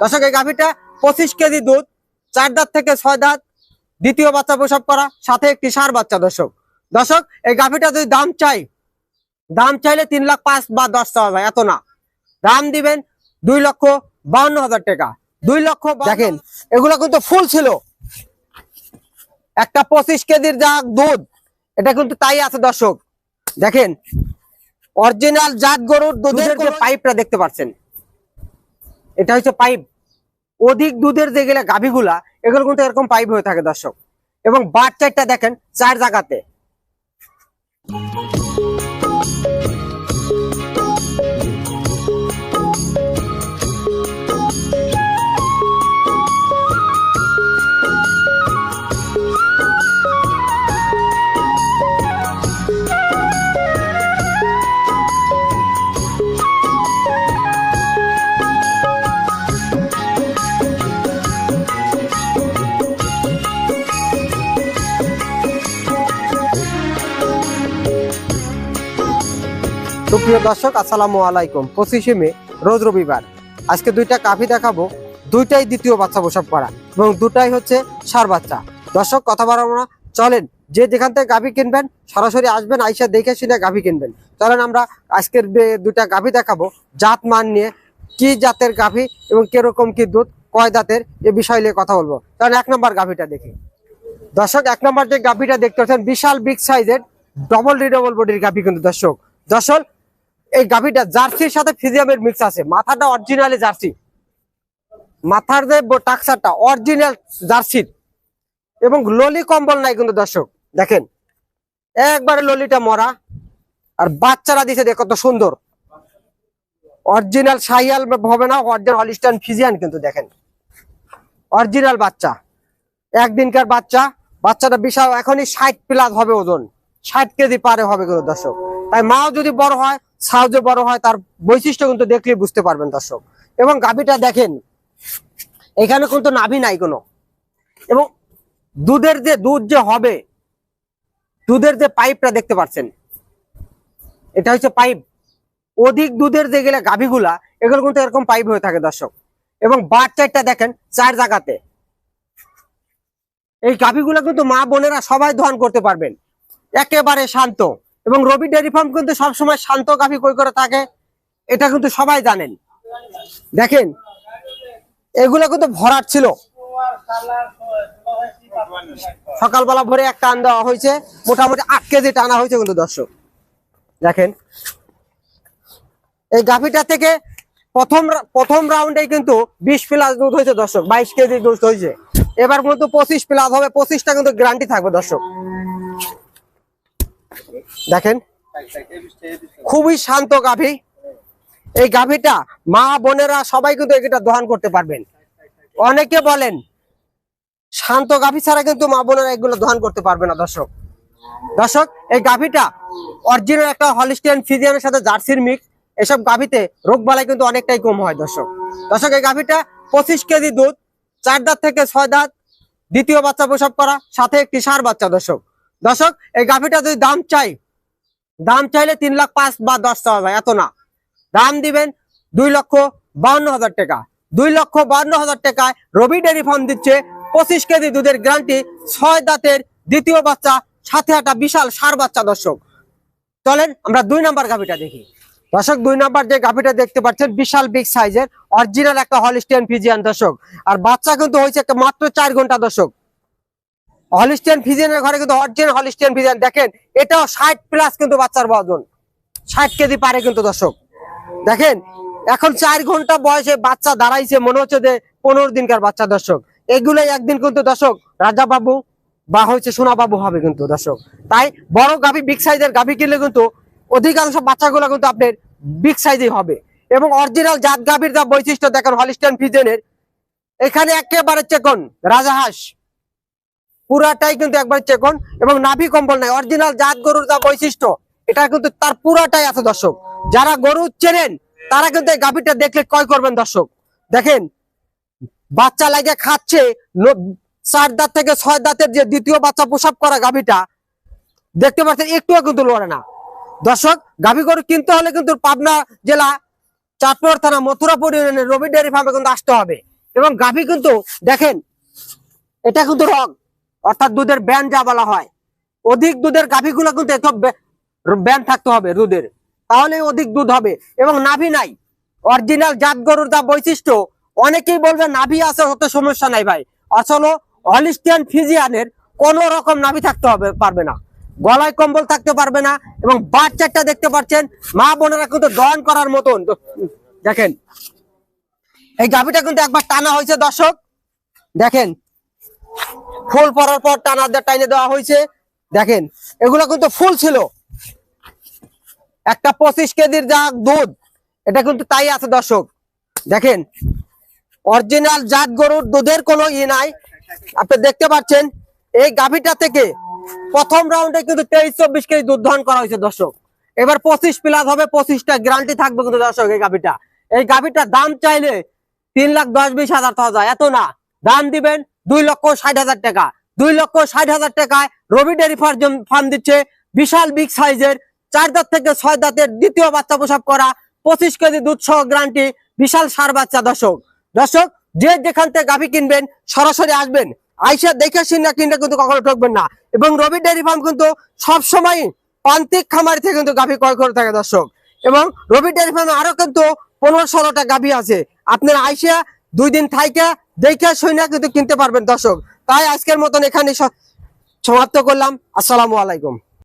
দর্শক এই গাভীটা পঁচিশ কেজি দুধ চার দাঁত থেকে ছয় দাঁত দ্বিতীয় বাচ্চা প্রসব করা সাথে একটি সার বাচ্চা দর্শক। দর্শক এই গাভীটা যদি দাম চাই দাম চাইলে তিন লাখ পাঁচ বা দশ চাওয়া যায় এত না। দাম দিবেন দুই লক্ষ বাউন্ন হাজার টাকা। দুই লক্ষ দেখেন এগুলো কিন্তু ফুল ছিল। একটা পঁচিশ কেজির যা দুধ এটা কিন্তু তাই আছে দর্শক। দেখেন অরিজিনাল জাত গরুর দুধের যে পাইপটা দেখতে পাচ্ছেন। এটা হচ্ছে পাইপ। অধিক দুধের যে গেলে গাভীগুলা, এগুলো কিন্তু এরকম পাইপ হয়ে থাকে দর্শক। এবং বাট চারটা দেখেন, চার জায়গাতে। সুপ্রিয় দর্শক, আসসালামু আলাইকুম। পঁচিশে মে, রোজ রবিবার। আজকে দুইটা কাফি দেখাবো, দুইটাই দ্বিতীয় বাচ্চা প্রসব করা এবং দুটাই হচ্ছে সার বাচ্চা। দর্শক, কথা বাড়াবো না, চলেন, যে যেখান থেকে গাভী কিনবেন, সরাসরি আসবেন, আইসা দেখে শুনে গাভী কিনবেন। চলেন, আমরা আজকের দুইটা গাভী দেখাবো, জাত মান নিয়ে, কি জাতের গাভী এবং কীরকম কি দুধ, কয় দাঁতের, এ বিষয় নিয়ে কথা বলব। কারণ এক নম্বর গাভীটা দেখি। দর্শক, এক নম্বর যে গাভীটা দেখতে পাচ্ছেন, বিশাল বিগ সাইজের ডবল রিডবল বডির গাভী কিন্তু দর্শক। দর্শক এই গাভীটা, জার্সির সাথে ফিজিয়ামের মিক্স আছে। মাথাটা অরিজিনালি জার্সি। মাথার যে টাকসারটা অরিজিনাল জার্সির। এবং ললি কম্বল নাই কিন্তু দর্শক, দেখেন। একবারে ললিটা মরা। আর বাচ্চারা দিছে দেখো কত সুন্দর। অরিজিনাল সাইয়াল হবে না অরিজিনাল হলিস্টান ফিজিয়ান কিন্তু দেখেন। অরিজিনাল বাচ্চা। একদিনকার বাচ্চা। বাচ্চাটা বিশাল, এখনই ষাট প্লাস হবে ওজন। ষাট কেজি পারে হবে কিন্তু দর্শক। তাই মাও যদি বড় হয় ছাও যে বড় হয়, তার বৈশিষ্ট্য কিন্তু দেখলে বুঝতে পারবেন দর্শক। এবং গাভীটা দেখেন, এখানে কিন্তু নাভি নাই কোনো। এবং দুধের যে দুধ যে হবে, দুধের যে পাইপটা দেখতে পাচ্ছেন, এটা হচ্ছে পাইপ। অধিক দুধের যে গেলে গাভীগুলা, এগুলো কিন্তু এরকম পাইপ হয়ে থাকে দর্শক। এবং বাট চারটা দেখেন, চার জায়গাতে। এই গাভীগুলো কিন্তু মা বোনেরা সবাই দহন করতে পারবেন। একেবারে শান্ত। এবং রবি ডেয়ারি ফার্ম কিন্তু সবসময় শান্ত গাভী কই করে থাকে, এটা কিন্তু সবাই জানেন। দেখেন, এগুলো কিন্তু ভরাট ছিল। সকালবেলা ভরে একটা টান দেওয়া হয়েছে, মোটামুটি আট কেজি টানা হয়েছে কিন্তু দর্শক। দেখেন, এই গাভীটা থেকে প্রথম প্রথম রাউন্ডে কিন্তু বিশ প্লাস দুধ হয়েছে দর্শক, বাইশ কেজি দুধ হয়েছে। এবার কিন্তু পঁচিশ প্লাস হবে, পঁচিশটা কিন্তু গ্যারান্টি থাকবে দর্শক। দেখেন, খুবই শান্ত গাভী। এই গাভীটা মা বোনেরা সবাই কিন্তু এটা দহন করতে পারবেন। অনেকে বলেন, শান্ত গাভী ছাড়া কিন্তু মা বোনেরা এগুলো দহন করতে পারবে না, দর্শক। দর্শক, এই গাভীটা অরিজিনাল একটা হলিস্টিয়ান ফিজিয়ামের সাথে জার্সির মিক্স এসব গাভীতে রোগ বালাই কিন্তু অনেকটাই কম হয়, দর্শক। দর্শক, এই গাভীটা পঁচিশ কেজি দুধ, চার দাঁত থেকে ছয় দাঁত, দ্বিতীয় বাচ্চা প্রসব করা, সাথে একটি সার বাচ্চা, দর্শক। দর্শক, এই গাভীটা যদি দাম চাই, দাম চাইলে তিন লাখ পাঁচ বা দশ চাওয়া যায় এত না। দাম দিবেন দুই লক্ষ বাউন্ন হাজার টাকা। দুই লক্ষ বাউন্ন হাজার টাকায় রবি ডেয়ারি ফার্ম দিচ্ছে পঁচিশ কেজি দুধের গ্যারান্টি, ছয় দাঁতের দ্বিতীয় বাচ্চা, সাথে একটা বিশাল সার বাচ্চা, দর্শক। চলেন আমরা দুই নাম্বার গাভিটা দেখি। দর্শক, দুই নাম্বার যে গাভিটা দেখতে পাচ্ছেন, বিশাল বিগ সাইজের, অরিজিনাল একটা হলিস্টিয়ান ফিজিয়ান, দর্শক। আর বাচ্চা কিন্তু হয়েছে একটা মাত্র চার ঘণ্টা, দর্শক। হলিস্টিয়ান ফিজিয়ানের ঘরে কিন্তু অরিজিনাল হলিস্টিয়ান ফিজিয়ান দেখেন, এটাও ষাট প্লাস কিন্তু বাচ্চার ওজন ষাট কেজি পারে কিন্তু দর্শক। দেখেন, এখন চার ঘণ্টা বয়সে বাচ্চা দাঁড়াইছে, মনে হচ্ছে যে পনেরো দিনকার বাচ্চা দর্শক। এগুলোই একদিন কিন্তু দর্শক রাজা বাবু বা হচ্ছে সোনা বাবু হবে কিন্তু দর্শক। তাই বড় গাভী বিগ সাইজের গাভী কিনলে কিন্তু অধিকাংশ বাচ্চাগুলো কিন্তু আপনার বিগ সাইজেই হবে। এবং অরিজিনাল জাত গাভীর যা বৈশিষ্ট্য দেখেন হলিস্টান ফিজেনের এখানে একেবারে চেকন রাজাহাঁস। পুরাটাই কিন্তু একবার চেকন এবং নাভি কম্বল নাই অরিজিনাল জাত গরুর যা বৈশিষ্ট্য, এটা কিন্তু তার পুরাটাই আছে দর্শক। যারা গরু চেনেন, তারা কিন্তু এই গাভীটা দেখলে ক্রয় করবেন দর্শক। দেখেন, বাচ্চা লাগে খাচ্ছে চার দাঁত থেকে ছয় দাঁতের যে দ্বিতীয় বাচ্চা প্রসাব করা গাভীটা, দেখতে পাচ্ছেন, একটুও কিন্তু লড়ে না। দর্শক, গাভী গরু কিনতে হলে কিন্তু পাবনা জেলা চাটমোর থানা মথুরাপুর ইউনিয়নের রবি ডেয়ারি ফার্মে কিন্তু আসতে হবে। এবং গাভী কিন্তু, দেখেন, এটা কিন্তু রগ অর্থাৎ দুধের ব্যান যা বলা হয়, অধিক দুধের গাভীগুলো কিন্তু ব্যান থাকতে হবে দুধের। তাহলে অধিক দুধ হবে এবং নাভি নাই। অরিজিনাল জাত গরুর যা বৈশিষ্ট্য, অনেকেই বলবে নাভি আছে, হতে সমস্যা নাই ভাই। আসলে হলিস্টিয়ান ফিজিয়ানের কোন রকম নাভি থাকতে হবে, পারবে না। গলায় কম্বল থাকতে পারবে না এবং বাচ্চাটা দেখতে পাচ্ছেন। মা বোনেরা কিন্তু দহন করার মতন। দেখেন। এই গাভিটা কিন্তু একবার টানা হয়েছে, দর্শক। দেখেন ফুল পরার পর টানা টাইনে দেওয়া হয়েছে। দেখেন, এগুলো কিন্তু ফুল ছিল। একটা পঁচিশ কেজির যা দুধ, এটা কিন্তু তাই আছে দর্শক। দেখেন, অরিজিনাল জাত গরুর দুধের কোনো ই নাই। আপনি দেখতে পাচ্ছেন, এই গাভীটা থেকে প্রথম রাউন্ডে কিন্তু তেইশ চব্বিশ কেজি দুধ দহন করা হয়েছে দর্শক। এবার পঁচিশ প্লাস হবে, পঁচিশটা গ্যারান্টি থাকবে কিন্তু দর্শক এই গাভীটা। এই গাভীটার দাম চাইলে তিন লাখ দশ, বিশ হাজার টাকা যায়। এত না। দাম দিবেন দুই লক্ষ ষাট হাজার টাকা। দুই লক্ষ ষাট হাজার টাকায় রবি ডেয়ারি ফার্ম ফার্ম দিচ্ছে বিশাল বিগ সাইজের চার দাঁত থেকে ছয় দাঁতের দ্বিতীয় বাচ্চা প্রসব করা পঁচিশ কেজি দুধ সহ গ্যারান্টি বিশাল সার বাচ্চা। দর্শক দর্শক, যে যেখান থেকে গাভী কিনবেন, সরাসরি আসবেন। আইসা দেখে শুনে কিনলে কিন্তু কখনো ঠকবেন না। এবং রবি ডেয়ারি ফার্ম কিন্তু সবসময় প্রান্তিক খামারি থেকে কিন্তু গাভী ক্রয় করে থাকে, দর্শক। এবং রবি ডেয়ারি ফার্মে আরও কিন্তু পনেরো ষোলোটা গাভী আছে। আপনারা আইসা দুই দিন থাইকা দেখে শুনে কিন্তু কিনতে পারবেন দর্শক। তাই আজকের মতন এখানে সমাপ্ত করলাম। আসসালামু আলাইকুম।